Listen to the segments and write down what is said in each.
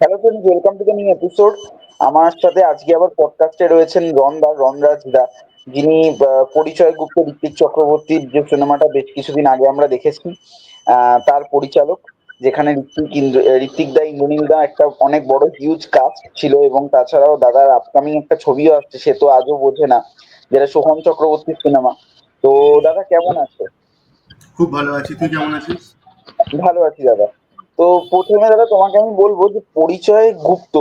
Hello friends welcome to the new episode আমার সাথে আজকে আবার পডকাস্টে রয়েছেন রনদা রনরাজ দা যিনি পরিচয় গুপ্ত ঋত্বিক চক্রবর্তীর যে সিনেমাটা বেশ কিছুদিন আগে আমরা দেখেছি তার পরিচালক যেখানে ঋত্বিক ঋত্বিক দা ইন্দ্রনীল দা একটা অনেক বড় হিউজ কাস্ট ছিল এবং তাছাড়াও দাদার আপকামিং একটা ছবিও আসছে সে তো আজও বোঝে না যেটা সোহম চক্রবর্তীর সিনেমা। তো দাদা কেমন আছে? খুব ভালো আছি তুই কেমন আছিস? ভালো আছি দাদা। প্রথমে দাদা তোমাকে আমি বলব যে পরিচয় গুপ্ত,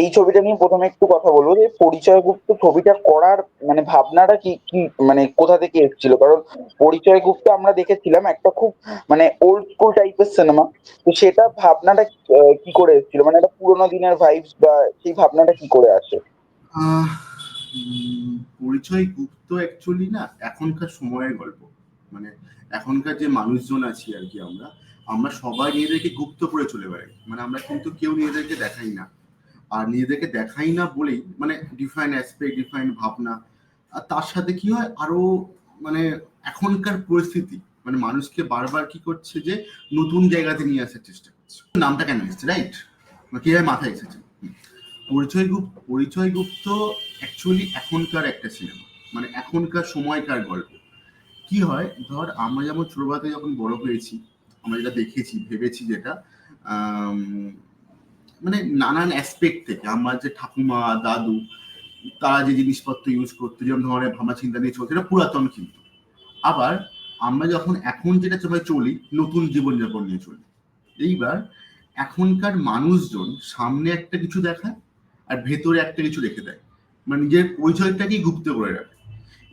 এই ছবিটা নিয়ে প্রথমে একটু কথা বলব যে পরিচয় গুপ্ত ছবিটা করার মানে ভাবনাটা কি কি মানে কোথা থেকে এসেছিল? কারণ পরিচয় গুপ্ত আমরা দেখেছিলাম একটা খুব মানে ওল্ড স্কুল টাইপের সিনেমা তো সেটা ভাবনাটা কি করে এসেছিল? মানে একটা পুরোনো দিনের ভাইবস বা সেই ভাবনাটা কি করে আসে পরিচয় গুপ্ত অ্যাকচুয়ালি না এখনকার সময়ের গল্প। মানে এখনকার যে মানুষজন আছি আর কি আমরা আমরা সবাই নিজেদেরকে গুপ্ত করে চলে বেড়াই। মানে আমরা কিন্তু কেউ নিজেদেরকে দেখাই না। আর নিজেদেরকে দেখাই না বলেই মানে ডিফাইন অ্যাসপেক্ট ডিফাইন ভাবনা, আর তার সাথে কি হয়, আরও মানে এখনকার পরিস্থিতি মানে মানুষকে বারবার কি করছে যে নতুন জায়গাতে নিয়ে আসার চেষ্টা করছে। নামটা কেন এসছে রাইট কীভাবে মাথায় এসেছে? পরিচয় গুপ্ত পরিচয় গুপ্ত অ্যাকচুয়ালি এখনকার একটা সিনেমা মানে এখনকার সময়কার গল্প। কি হয়, ধর আমরা যেমন ছোটবেলাতে যখন বড় হয়েছি আমরা যেটা দেখেছি, ভেবেছি যেটা মানে নানান অ্যাসপেক্ট থেকে আমার যে ঠাকুমা, দাদু, তারা যে জিনিসপত্র ইউজ করতো যেমন ধরনের ভাবনা চিন্তা নিয়ে চলছে এটা পুরাতন কিন্তু। আবার আমরা যখন এখন যেটা সবাই চলি, নতুন জীবনযাপন নিয়ে চলি, এইবার এখনকার মানুষজন সামনে একটা কিছু দেখায় আর ভেতরে একটা কিছু রেখে দেয়। মানে নিজের পরিচয়টাকেই গুপ্ত করে রাখে।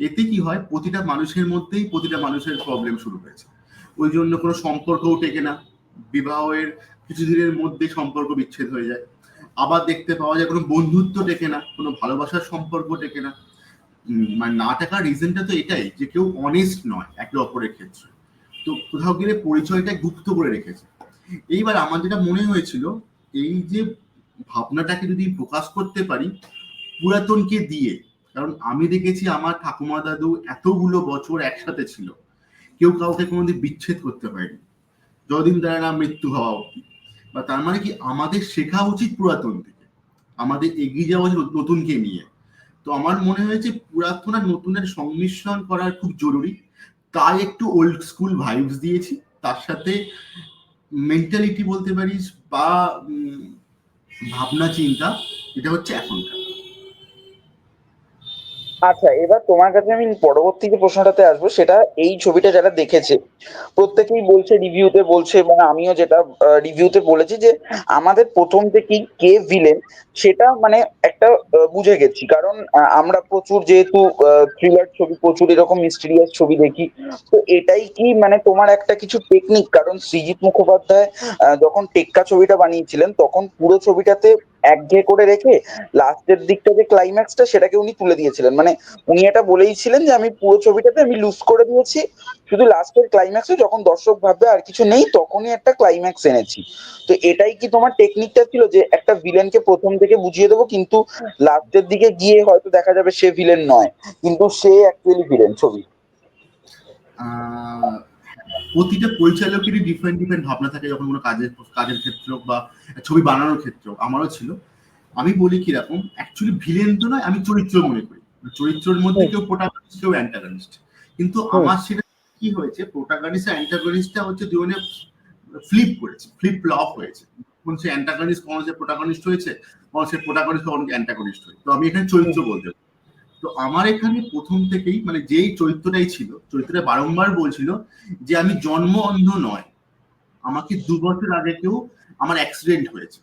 এতে কি হয়, প্রতিটা মানুষের মধ্যেই প্রতিটা মানুষের প্রবলেম শুরু হয়েছে। ওই জন্য কোনো সম্পর্কও টেকে না। বিবাহের কিছুদিনের মধ্যে সম্পর্ক বিচ্ছেদ হয়ে যায়। আবার দেখতে পাওয়া যায় কোনো বন্ধুত্ব টেকে না, কোনো ভালোবাসার সম্পর্ক টেকে না। মানে না টাকার রিজনটা তো এটাই যে কেউ অনেস্ট নয় একে অপরের ক্ষেত্রে। তো কোথাও গেলে পরিচয়টা গুপ্ত করে রেখেছে। এইবার আমার যেটা মনে হয়েছিল, এই যে ভাবনাটাকে যদি প্রকাশ করতে পারি, পুরাতনকে দিয়ে, কারণ আমি দেখেছি আমার ঠাকুমা দাদু এতগুলো বছর একসাথে ছিল। কেউ কাউকে কোনোদিন বিচ্ছেদ করতে হয়নি যতদিন তারা না মৃত্যু হওয়া অব্দি বা তার মানে কি আমাদের শেখা উচিত পুরাতন থেকে। আমাদের এগিয়ে যাওয়া উচিত নতুনকে নিয়ে। তো আমার মনে হয়েছে পুরাতন আর নতুনের সংমিশ্রণ করার খুব জরুরি। তাই একটু ওল্ড স্কুল ভাইবস দিয়েছি। তার সাথে মেন্টালিটি বলতে পারিস বা ভাবনা চিন্তা এটা হচ্ছে এখনকার। আচ্ছা এবার তোমার কাছে আমি পরবর্তী যে প্রশ্নটাতে আসব, সেটা এই ছবিটা যারা দেখেছে, প্রত্যেকেই বলছে রিভিউতে বলছে এবং আমিও যেটা রিভিউতে বলেছি যে আমাদের প্রথম থেকেই কে ভিলেন সেটা মানে একটা বুঝে গেছি। কারণ আমরা প্রচুর যেহেতু থ্রিলার ছবি, প্রচুর এরকম মিস্টিরিয়াস ছবি দেখি, তো এটাই কি মানে তোমার একটা কিছু টেকনিক কারণ সৃজিত মুখোপাধ্যায় যখন টেক্কা ছবিটা বানিয়েছিলেন, তখন পুরো ছবিটাতে একঘেয়ে করে রেখে লাস্টের দিকটা যে ক্লাইম্যাক্সটা সেটাকে উনি তুলে দিয়েছিলেন। মানে উনি এটা বলেইছিলেন যে আমি পুরো ছবিটাতে আমি লুজ করে দিয়েছি। শুধু লাস্টের ক্লাইম্যাক্সে যখন দর্শক ভাববে আর কিছু নেই, তখনই একটা ক্লাইম্যাক্স এনেছি। তো এটাই কি তোমার টেকনিকটা ছিল যে একটা ভিলেনকে প্রথম থেকে বুঝিয়ে দেবো, কিন্তু লাস্টের দিকে গিয়ে হয়তো দেখা যাবে সে ভিলেন নয়, কিন্তু সে অ্যাকচুয়ালি ভিলেন ছবি। প্রতিটা পরিচালকেরই ডিফারেন্ট ডিফারেন্ট ভাবনা থাকে যখন কোনো কাজের কাজের ক্ষেত্রে হোক বা ছবি বানানোর ক্ষেত্রে হোক আমারও ছিল। আমি বলি কীরকম অ্যাকচুয়ালি ভিলেন তো নয় আমি চরিত্র মনে করি। চরিত্রের মধ্যে কেউ প্রোটাগনিস্ট কেউ অ্যান্টাগনিস্ট কিন্তু আমার সেটা কি হয়েছে প্রোটাগনিস্ট অ্যান্টাগনিস্টটা হচ্ছে দুজনে ফ্লিপ করেছে ফ্লিপ ফ্লপ হয়েছে। কোন সে অ্যান্টাগনিস্ট কোন সে প্রোটাগনিস্ট হয়েছে কোন সে প্রোটাগনিস্ট কোন অ্যান্টাগনিস্ট হয়েছে। তো আমি এখানে চরিত্র বলতে পারি। তো আমার এখানে প্রথম থেকেই মানে যেই চরিত্রটাই ছিল চরিত্রটা বারংবার বলছিল যে আমি জন্ম অন্ধ নয়। আমাকে দু বছর আগে কেউ আমার অ্যাক্সিডেন্ট হয়েছে।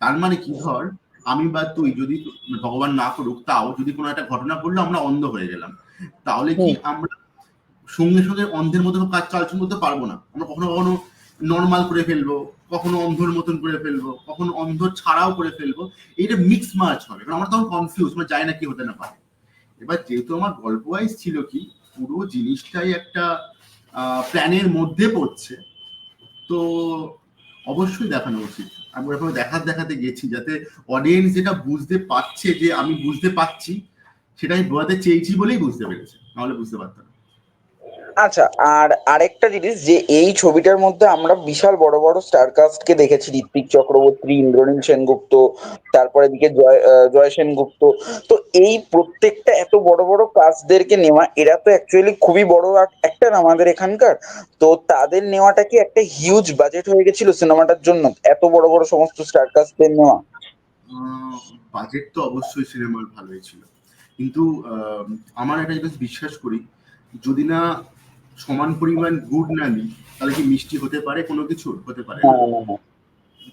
তার মানে কি ধর আমি বা তুই যদি ভগবান না করুক তাও যদি কোনো একটা ঘটনা ঘটলো আমরা অন্ধ হয়ে গেলাম। তাহলে কি আমরা সঙ্গে সঙ্গে অন্ধের মতো কাজ চালচুল করতে পারব না। আমরা কখনো কখনো নর্মাল করে ফেলব কখনো অন্ধর মতন করে ফেলব কখনো অন্ধ ছাড়াও করে ফেলব। এটা মিক্স মার্চ হবে। কারণ আমরা তখন কনফিউজ আমরা জানি না কি হতে না পারে। এবার যেহেতু আমার গল্প ওয়াইজ ছিল কি, পুরো জিনিসটাই একটা প্ল্যানের মধ্যে পড়ছে, তো অবশ্যই দেখানো উচিত আমি ওরকম দেখাতে দেখাতে গেছি যাতে অডিয়েন্স যেটা বুঝতে পারছে যে আমি বুঝতে পারছি সেটা আমি বোঝাতে চেয়েছি বলেই বুঝতে পেরেছে, নাহলে বুঝতে পারতাম। আচ্ছা আর আরেকটা জিনিস যে এই ছবিটার মধ্যে আমরা বিশাল বড় বড় স্টার কাস্টকে দেখেছি, ঋত্বিক চক্রবর্তী, ইন্দ্রনীল সেনগুপ্ত, তারপরে এদিকে জয় জয় সেনগুপ্ত। তো এই প্রত্যেকটা এত বড় বড় কাস্টদেরকে নেওয়া, এরা তো অ্যাকচুয়ালি খুবই বড় একটা আমাদের এখানকার। তো তাদের নেওয়াটা কি একটা হিউজ বাজেট হয়ে গেছিল সিনেমাটার জন্য? এত বড় বড় সমস্ত স্টার কাস্টদের নেওয়া? বাজেট তো অবশ্যই সিনেমার ভালোই ছিল। কিন্তু আমার একটা জিনিস বিশ্বাস করি, যদি না সমান পরিমাণ গুড় না নিই তাহলে কি মিষ্টি হতে পারে কোনো কিছু হতে পারে। হ্যাঁ হ্যাঁ হ্যাঁ।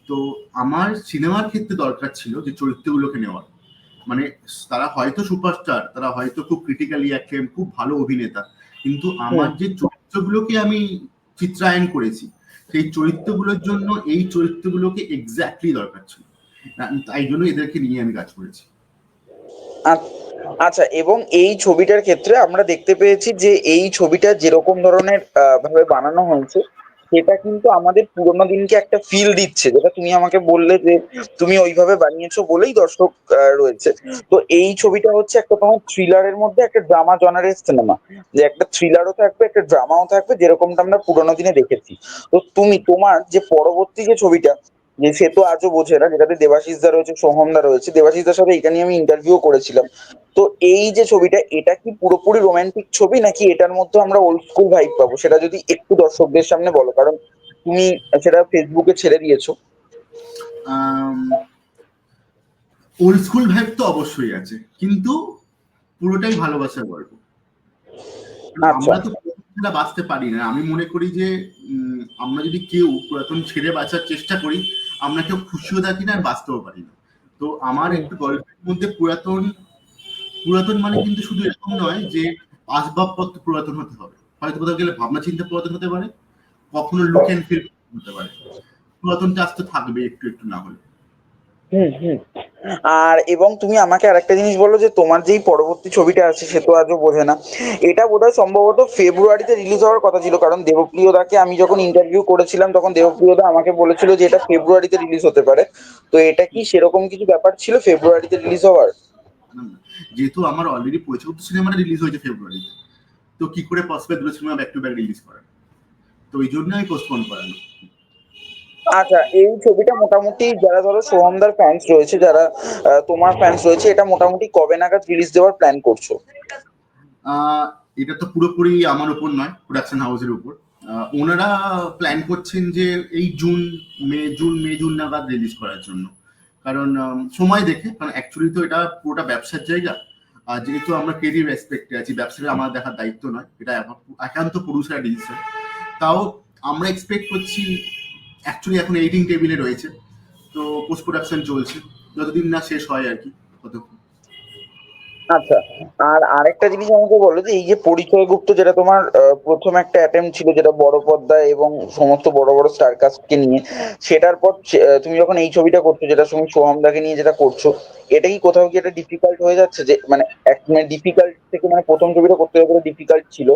তো আমার সিনেমার ক্ষেত্রে দরকার ছিল যে চরিত্রগুলোকে নেওয়ার। মানে তারা হয়তো সুপারস্টার তারা হয়তো খুব ক্রিটিক্যালি অ্যাক্লেম খুব ভালো অভিনেতা। কিন্তু আমার যে চরিত্রগুলোকে আমি চিত্রায়ন করেছি সেই চরিত্রগুলোর জন্য এই চরিত্রগুলোকে এক্স্যাক্টলি দরকার ছিল। তাই জন্য এদেরকে নিয়ে আমি কাজ করেছি। আচ্ছা এবং এই ছবিটার ক্ষেত্রে আমরা দেখতে পেয়েছি যে এই ছবিটা যেরকম ধরনের ভাবে বানানো হয়েছে, সেটা কিন্তু আমাদের পুরোনো দিনকে একটা ফিল দিচ্ছে। যেটা তুমি আমাকে বললে যে তুমি ওইভাবে বানিয়েছো বলেই দর্শক রয়েছে। তো এই ছবিটা হচ্ছে একটা তোমার থ্রিলারের মধ্যে একটা ড্রামা জনারের সিনেমা যে একটা থ্রিলারও থাকবে, একটা ড্রামাও থাকবে, যেরকমটা আমরা পুরোনো দিনে দেখেছি। তো তুমি, তোমার যে পরবর্তী যে ছবিটা যে সে তো আজও বোঝে না যেটাতে দেবাশিস দা রয়েছে সোহম দা রয়েছে দেবাশিস দার সাথে এটা নিয়ে আমি ইন্টারভিউ করেছিলাম। তো এই যে ছবিটা এটা কি পুরোপুরি রোমান্টিক ছবি নাকি এটার মধ্যে আমরা ওল্ড স্কুল ভাইব পাবো? সেটা যদি একটু দর্শকদের সামনে বলো কারণ তুমি সেটা ফেসবুকে ছেড়ে দিয়েছ। ওল্ড স্কুল ভাইব তো অবশ্যই আছে কিন্তু পুরোটাই ভালোবাসার গল্প। আচ্ছা। আমরা তো বাঁচতে পারি না। আমি মনে করি যে আমরা যদি কেউ পুরাতন ছেড়ে বাঁচার চেষ্টা করি আমরা কেউ খুশিও থাকি না বাঁচতেও পারি না। তো আমার একটু গল্পের মধ্যে পুরাতন পুরাতন মানে কিন্তু শুধু এরকম নয় যে আসবাবপত্র পুরাতন হতে হবে। হয়তো কোথাও গেলে ভাবনা চিন্তা পুরাতন হতে পারে, কখনো লুক অ্যান্ড ফিল হতে পারে। পুরাতন আসতে তো থাকবে একটু একটু না হলে। হুম হুম। আর এবং তুমি আমাকে আরেকটা জিনিস বলো যে তোমার যেই পরবর্তী ছবিটা আছে সে তো আজও বোঝে না। এটা বোধহয় সম্ভবত ফেব্রুয়ারিতে রিলিজ হওয়ার কথা ছিল, কারণ দেবপ্রিয় দাকে আমি যখন ইন্টারভিউ করেছিলাম, তখন দেবপ্রিয় দা আমাকে বলেছিল যে এটা ফেব্রুয়ারিতে রিলিজ হতে পারে। তো এটা কি সেরকম কিছু ব্যাপার ছিল ফেব্রুয়ারিতে রিলিজ হওয়ার। যেহেতু আমার অলরেডি পরিচয় সিনেমাটা রিলিজ হয়েছে ফেব্রুয়ারিতে, তো কি করে পসিবল দুটো cinema back to back release করেন তো ওই জন্য আমি পোস্টপোন করানো আচ্ছা এই ছবিটা মোটামুটি যারা ধরো সোহমদার ফ্যান্স রয়েছে, যারা তোমার ফ্যান্স রয়েছে, এটা মোটামুটি কবে নাগাদ রিলিজ দেওয়ার প্ল্যান করছ? এটা তো পুরোপুরি আমার উপর নয় প্রোডাকশন হাউসের উপর। ওনারা প্ল্যান করছেন যে এই June, May June May, June নাগাদ রিলিজ করার জন্য। কারণ সময় দেখে, কারণ অ্যাকচুয়ালি তো এটা পুরোটা ব্যবসার জায়গা। আর যেহেতু আমরা ক্রেডিট রেসপেক্টে আছি, ব্যবসাটা আমার দেখার দায়িত্ব নয়, এটা একা- একান্ত পুরুষের ডিসিশন তাও আমরা এক্সপেক্ট করছি অ্যাকচুয়ালি এখন এডিটিং টেবিলে রয়েছে। তো পোস্ট প্রোডাকশন চলছে। যতদিন না শেষ হয় আর কি, ততক্ষণ। আচ্ছা আর আরেকটা জিনিস আমাকে বলো যে, এই যে পরিচয় গুপ্ত যেটা তোমার প্রথম একটা অ্যাটেম্প ছিল যেটা বড় পর্দায় এবং সমস্ত বড় বড় স্টার কাস্টকে নিয়ে, সেটার পর তুমি যখন এই ছবিটা করছ, যেটা তুমি সোহমদাকে নিয়ে যেটা করছ, এটা কি কোথাও কি এটা ডিফিকাল্ট হয়ে যাচ্ছে? যে মানে এক মানে ডিফিকাল্ট থেকে মানে প্রথম ছবিটা করতে গেলে ডিফিকাল্ট ছিল?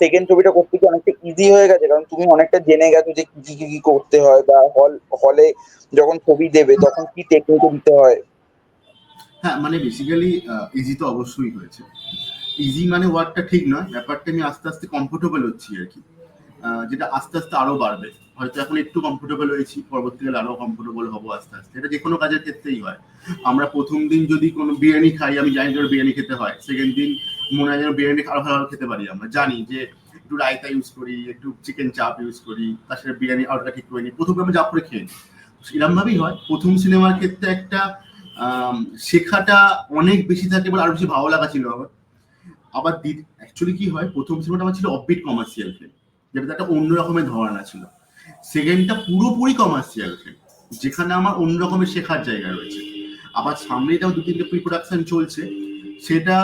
সেকেন্ড ছবিটা করতে গিয়ে অনেকটা ইজি হয়ে গেছে, কারণ তুমি অনেকটা জেনে গেছো যে কি কি কি করতে হয় বা হল হলে যখন ছবি দেবে তখন কি টেকনিক দিতে হয়। হ্যাঁ মানে বেসিক্যালি ইজি তো অবশ্যই হয়েছে। ইজি মানে ওয়ার্ডটা ঠিক নয়, ব্যাপারটা আমি আস্তে আস্তে কমফোর্টেবল হচ্ছি আর কি। যেটা আস্তে আস্তে আরও বাড়বে। হয়তো এখন একটু কমফোর্টেবল হয়েছি পরবর্তীকালে আরও কমফোর্টেবল হব আস্তে আস্তে। এটা যে কোনো কাজের ক্ষেত্রেই হয়। আমরা প্রথম দিন যদি কোনো বিরিয়ানি খাই আমি জানি যে বিরিয়ানি খেতে হয়। সেকেন্ড দিন মনে হয় যেন বিরিয়ানি আরও ভালো খেতে পারি আমরা। জানি যে একটু রায়তা ইউজ করি একটু চিকেন চাপ ইউজ করি তার সাথে বিরিয়ানি অর্ডার ঠিক করে নিই। প্রথমে আমরা যা করে খেয়ে নিই। এরকম ভাবেই হয়। প্রথম সিনেমার ক্ষেত্রে একটা আম, শেখাটা অনেক বেশি থাকে বলে আরও বেশি ভালো লাগা ছিল আমার। আবার অ্যাকচুয়ালি কি হয় প্রথম সিনেমাটা আমার ছিল অফবিট কমার্শিয়াল ফিল্ম যেটাতে একটা অন্য রকমের ধারণা ছিল। সেকেন্ডটা পুরোপুরি কমার্শিয়াল ফিল্ম যেখানে আমার অন্য রকমের শেখার জায়গা রয়েছে। আবার সামনে যেমন দু তিনটে প্রি প্রোডাকশন চলছে, সেটা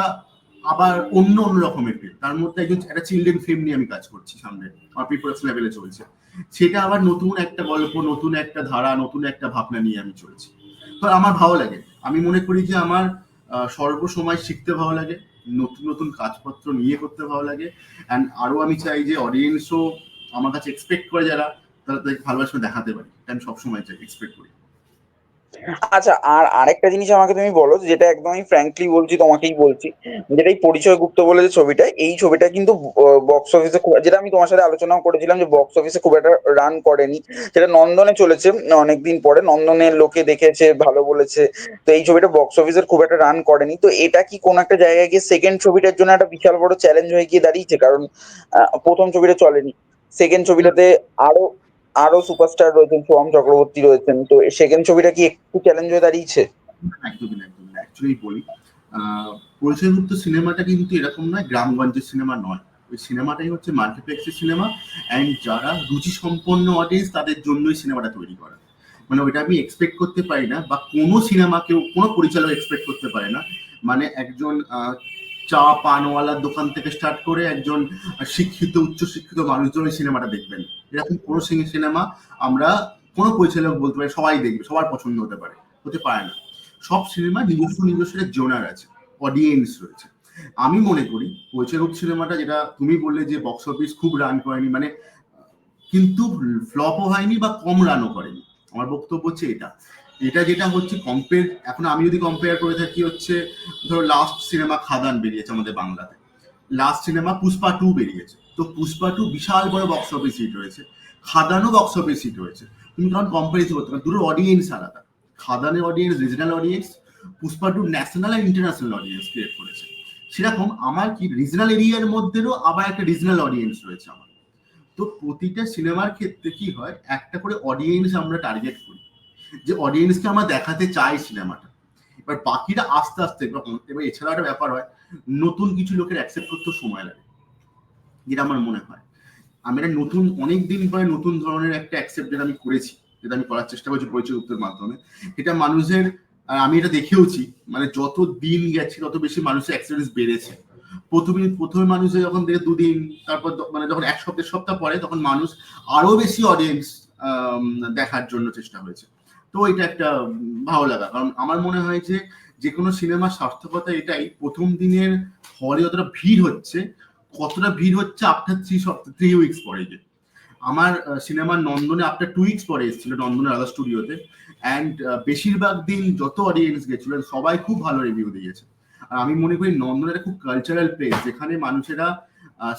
আবার অন্য অন্য রকমের ফিল্ম তার মধ্যে একজন, একটা চিলড্রেন ফিল্ম নিয়ে আমি কাজ করছি সামনে, আমার প্রি প্রোডাকশন লেভেলে চলছে। সেটা আবার নতুন একটা গল্প, নতুন একটা ধারা, নতুন একটা ভাবনা নিয়ে আমি চলছি। তো আমার ভালো লাগে। আমি মনে করি যে আমার সর্বসময় শিখতে ভালো লাগে, নতুন নতুন কাজপত্র নিয়ে করতে ভালো লাগে। অ্যান্ড আরও আমি চাই যে অডিয়েন্সও আমার কাছে এক্সপেক্ট করে যারা তারা ভালোবাসা দেখাতে পারি আমি সবসময় চাই এক্সপেক্ট করি। আচ্ছা আর আরেকটা জিনিস আমাকে তুমি বলো, যেটা একদমই ফ্র্যাঙ্কলি বলছি, তোমাকেই বলছি, যেটা এই পরিচয় গুপ্ত বলে যে ছবিটা, এই ছবিটা কিন্তু বক্স অফিসে যেটা আমি তোমার সাথে আলোচনাও করেছিলাম যে বক্স অফিসে খুব একটা রান করেনি যেটা নন্দনে চলেছে, অনেকদিন পরে নন্দনের লোকে দেখেছে, ভালো বলেছে, তো এই ছবিটা বক্স অফিসের খুব একটা রান করেনি, তো এটা কি কোন একটা জায়গায় গিয়ে সেকেন্ড ছবিটার জন্য একটা বিশাল বড় চ্যালেঞ্জ হয়ে গিয়ে দাঁড়িয়েছে? কারণ প্রথম ছবিটা চলেনি সেকেন্ড ছবিটাতে আরও আরও সুপারস্টার রয়েছেন সোহম চক্রবর্তী রয়েছেন তো সেকেন্ড ছবিটা কি একটু চ্যালেঞ্জ হয়ে দাঁড়িয়েছে? একদমই একদমই অ্যাকচুয়ালি বলি আহ, পরিচয়যুক্ত সিনেমাটা কিন্তু এরকম নয় গ্রামগঞ্জের সিনেমা নয়। ওই সিনেমাটাই হচ্ছে মাল্টিপ্লেক্সের সিনেমা অ্যান্ড যারা রুচি সম্পন্ন অডিয়েন্স তাদের জন্যই সিনেমাটা তৈরি করা। মানে ওইটা আমি এক্সপেক্ট করতে পারি না বা কোনো সিনেমা কেউ কোনো পরিচালক এক্সপেক্ট করতে পারে না। মানে একজন চা পানওয়ালার দোকান থেকে স্টার্ট করে একজন শিক্ষিত উচ্চ শিক্ষিত মানুষজন ওই সিনেমাটা দেখবেন। এরকম কোনো সিনেমা আমরা কোনো পরিচালক বলতে পারি, সবাই দেখবে, সবার পছন্দ হতে পারে হতে পারে না। সব সিনেমা নিজস্ব নিজস্ব জোনার আছে অডিয়েন্স রয়েছে। আমি মনে করি পরিচালক সিনেমাটা যেটা তুমি বললে যে বক্স অফিস খুব রান করেনি মানে কিন্তু ফ্লপও হয়নি বা কম রানও করেনি। আমার বক্তব্য হচ্ছে এটা। এটা যেটা হচ্ছে কম্পেয়ার এখন আমি যদি কম্পেয়ার করে থাকি হচ্ছে, ধরো লাস্ট সিনেমা খাদান বেরিয়েছে আমাদের বাংলাতে। লাস্ট সিনেমা পুষ্পা টু বেরিয়েছে। তো পুষ্পা টু বিশাল বড় বক্স অফিস হিট হয়েছে খাদানও বক্স অফিস হিট হয়েছে তুমি তখন কম্পারিজন করতে পারো, দুটোর অডিয়েন্স আলাদা। খাদানের audience regional audience Pushpa two national আর ইন্টারন্যাশনাল অডিয়েন্স ক্রিয়েট করেছে। সেরকম আমার কি রিজনাল এরিয়ার মধ্যেও আবার একটা রিজনাল অডিয়েন্স রয়েছে আমার। তো প্রতিটা সিনেমার ক্ষেত্রে কি হয়, একটা করে অডিয়েন্স আমরা টার্গেট করি। যে অডিয়েন্সকে আমরা দেখাতে চাই সিনেমাটা। এবার বাকিরা আস্তে আস্তে, এবার এছাড়া একটা ব্যাপার হয়, নতুন কিছু লোকের অ্যাকসেপ্ট করতে সময় লাগে, যেটা আমার মনে হয়। আমি একটা নতুন, অনেক দিন পরে নতুন ধরনের একটা অ্যাকসেপ্ট যেটা আমি করেছি, যেটা আমি করার চেষ্টা করছি পরিচয় উত্তর মাধ্যমে এটা মানুষের আমি এটা দেখেওছি মানে যত দিন গেছে, তত বেশি মানুষের অ্যাক্সিডেন্স বেড়েছে। প্রথমে প্রথমে মানুষের যখন দেখে দুদিন, তারপর মানে যখন এক সপ্তাহ সপ্তাহ পরে, তখন মানুষ আরও বেশি অডিয়েন্স দেখার জন্য চেষ্টা হয়েছে। তো এটা একটা ভালো লাগা। কারণ আমার মনে হয় যে যে কোনো সিনেমার সার্থকতা এটাই। প্রথম দিনের হলে যতটা ভিড় হচ্ছে, কতটা ভিড় হচ্ছে আফটার থ্রি থ্রি উইকস পরে যে। আমার সিনেমার নন্দনে আফটার টু উইকস পরে এসেছিল নন্দনের রাধা স্টুডিওতে অ্যান্ড বেশিরভাগ দিন যত অডিয়েন্স গেছিলেন সবাই খুব ভালো রিভিউ দিয়েছে। আর আমি মনে করি নন্দন একটা খুব কালচারাল প্লেস যেখানে মানুষেরা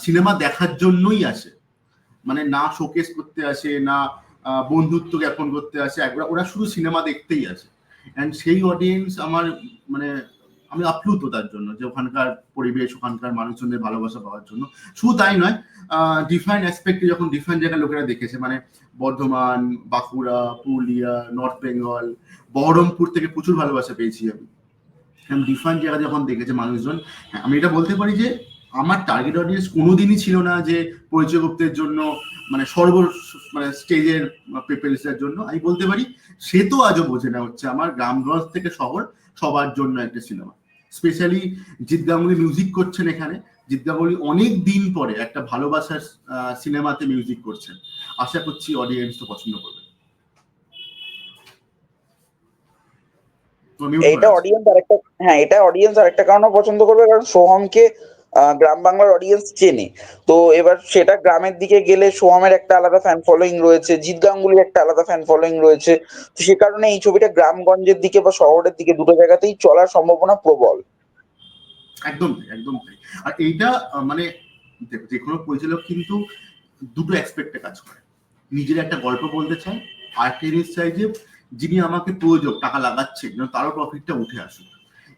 সিনেমা দেখার জন্যই আসে। মানে না শোকেস করতে আসে, না বন্ধুত্ব জ্ঞাপন করতে আসে। একবার ওরা শুধু সিনেমা দেখতেই আসে। অ্যান্ড সেই অডিয়েন্স আমার মানে আমি আপ্লুত তার জন্য যে ওখানকার পরিবেশ ওখানকার মানুষজনদের ভালোবাসা পাওয়ার জন্য। শুধু তাই নয় ডিফারেন্ট অ্যাসপেক্টে যখন ডিফারেন্ট জায়গায় লোকেরা দেখেছে মানে বর্ধমান বাঁকুড়া পুরুলিয়া নর্থ বেঙ্গল বহরমপুর থেকে প্রচুর ভালোবাসা পেয়েছি আমি। ডিফারেন্ট জায়গা যখন দেখেছে মানুষজন হ্যাঁ, আমি এটা বলতে পারি যে আমার টার্গেট অডিয়েন্স কোনোদিনই ছিল না যে পরিচয় গুপ্তের জন্য মানে সর্ব মানে স্টেজের পিপলসের জন্য। আমি বলতে পারি সে তো আজও বোঝে না হচ্ছে। আমার গ্রামগঞ্জ থেকে শহর সবার জন্য একটা cinema specially Jeet Ganguly music করছেন এখানে। জিৎ গাঙ্গুলি অনেক দিন পরে একটা ভালোবাসার সিনেমাতে মিউজিক করছেন। আশা করছি অডিয়েন্স তো পছন্দ করবে। এটা অডিয়েন্স আরেকটা হ্যাঁ এটা অডিয়েন্স আরেকটা কারণে পছন্দ করবে। কারণ সোহমকে গ্রাম বাংলার অডিয়েন্স চেনে। তো এবার সেটা গ্রামের দিকে গেলে সোহমের একটা আলাদা ফ্যান ফলোয়িং রয়েছে জিৎ গাঙ্গুলির একটা আলাদা ফ্যান ফলোয়িং রয়েছে। তো সে কারণে এই ছবিটা গ্রামগঞ্জের দিকে বা শহরের দিকে দুটো জায়গাতেই চলার সম্ভাবনা প্রবল। একদম একদম আর এইটা মানে যে কোনো পরিচালক কিন্তু দুটো অ্যাসপেক্টে কাজ করে। নিজের একটা গল্প বলতে চায়, আর একটা জিনিস চাই যে, যিনি আমাকে প্রয়োজন টাকা লাগাচ্ছেন তারও প্রফিটটা উঠে আসুক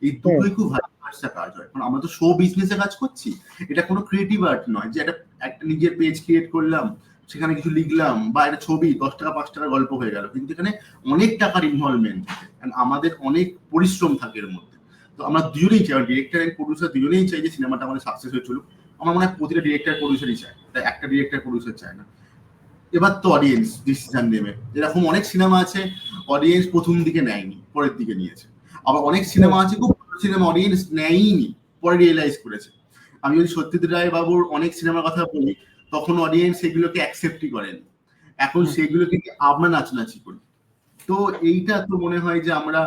এই দুটোই খুব ভালো একটা কাজ হয়। কারণ আমরা তো শো বিজনেসে কাজ করছি। এটা কোনো ক্রিয়েটিভ আর্ট নয় যে একটা একটা নিজের পেজ ক্রিয়েট করলাম সেখানে কিছু লিখলাম বা একটা ছবি দশ টাকা পাঁচ টাকা গল্প হয়ে গেল। কিন্তু এখানে অনেক টাকার ইনভলভমেন্ট থাকে। আমাদের অনেক পরিশ্রম থাকে এর মধ্যে। তো আমরা দুজনেই চাই ডিরেক্টর এন্ড প্রডিউসার দুজনেই চাই যে সিনেমাটা আমাদের সাকসেস হয়ে চলুক। আমার মনে হয় প্রতিটা ডিরেক্টর প্রডিউসারই চায়। তাই একটা ডিরেক্টর প্রডিউসার চায় না। এবার তো অডিয়েন্স ডিসিশন নেবে। এরকম অনেক সিনেমা আছে অডিয়েন্স প্রথম দিকে নেয়নি পরের দিকে নিয়েছে। আবার অনেক সিনেমা আছে খুব সিনেমা অডিয়েন্স নেয়নি পরে রিয়েলাইজ করেছে। আমি যদি সত্যজিৎ রায় বাবুর অনেক সিনেমার কথা বলি তখন অডিয়েন্স সেগুলোকে অ্যাকসেপ্টই করেন। এখন সেগুলোকে আমরা নাচানাচি করি। তো এইটা তো মনে হয় যে আমরা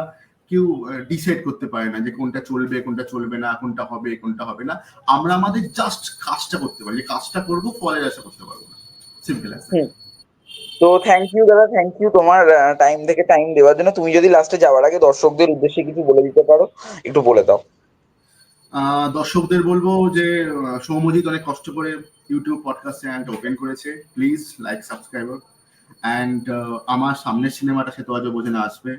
কেউ ডিসাইড করতে পারে না যে কোনটা চলবে কোনটা চলবে না কোনটা হবে কোনটা হবে না। আমরা আমাদের জাস্ট কাজটা করতে পারি যে কাজটা করব ফলের আশা করতে পারব না। সিম্পল হুম। তো থ্যাংক ইউ দাদা থ্যাংক ইউ তোমার টাইম থেকে টাইম দেওয়ার জন্য। তুমি যদি লাস্টে যাওয়ার আগে দর্শকদের উদ্দেশ্যে কিছু বলে দিতে পারো, একটু বলে দাও। দর্শকদের বলব যে সৌমজিৎ অনেক কষ্ট করে ইউটিউব পডকাস্ট চ্যানেলটা ওপেন করেছে। প্লিজ লাইক সাবস্ক্রাইবার অ্যান্ড আমার সামনের সিনেমাটা সে তো আজও বোঝে না আসবে।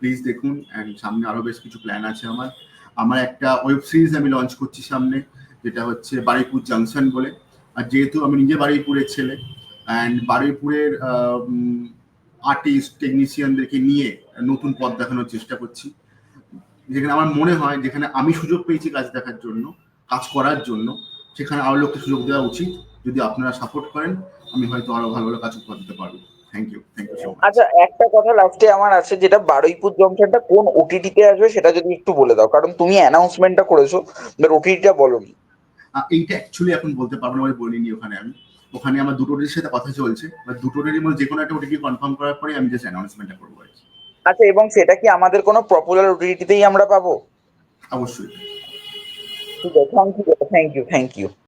প্লিজ দেখুন। অ্যান্ড সামনে আরও বেশ কিছু প্ল্যান আছে আমার। আমার একটা ওয়েব সিরিজ আমি লঞ্চ করছি সামনে, যেটা হচ্ছে বারুইপুর জাংশন বলে। আর যেহেতু আমি নিজে বারুইপুরের ছেলে অ্যান্ড বারুইপুরের আর্টিস্ট টেকনিশিয়ানদেরকে নিয়ে নতুন পথ দেখানোর চেষ্টা করছি। যেখানে আমার মনে হয় যেখানে আমি সুযোগ পেয়েছি কাজ দেখার জন্য কাজ করার জন্য সেখানে আরও লোককে সুযোগ দেওয়া উচিত। যদি আপনারা সাপোর্ট করেন আমি হয়তো আরও ভালো ভালো কাজ উপহার দিতে পারব। থ্যাংক ইউ থ্যাংক ইউ আচ্ছা একটা কথা লাস্টে আমার আছে যেটা বারুইপুর জংশনটা কোন ওটিটিতে আসবে সেটা যদি একটু বলে দাও। কারণ তুমি অ্যানাউন্সমেন্টটা করেছ বাট ওটিটিটা বলোনি এইটা অ্যাকচুয়ালি এখন বলতে পারব না আমি বলিনি ওখানে আমি। ওখানে আমার দুটো ওটির সাথে কথা চলছে। বা দুটো ওটির মধ্যে যে কোনো একটা ওটিটি কনফার্ম করার পরে আমি জাস্ট অ্যানাউন্সমেন্টটা করব আর কি। আচ্ছা এবং সেটা কি আমাদের কোনো পপুলার ওটিটিতেই আমরা পাবো? অবশ্যই। ঠিক আছে thank you thank you thank you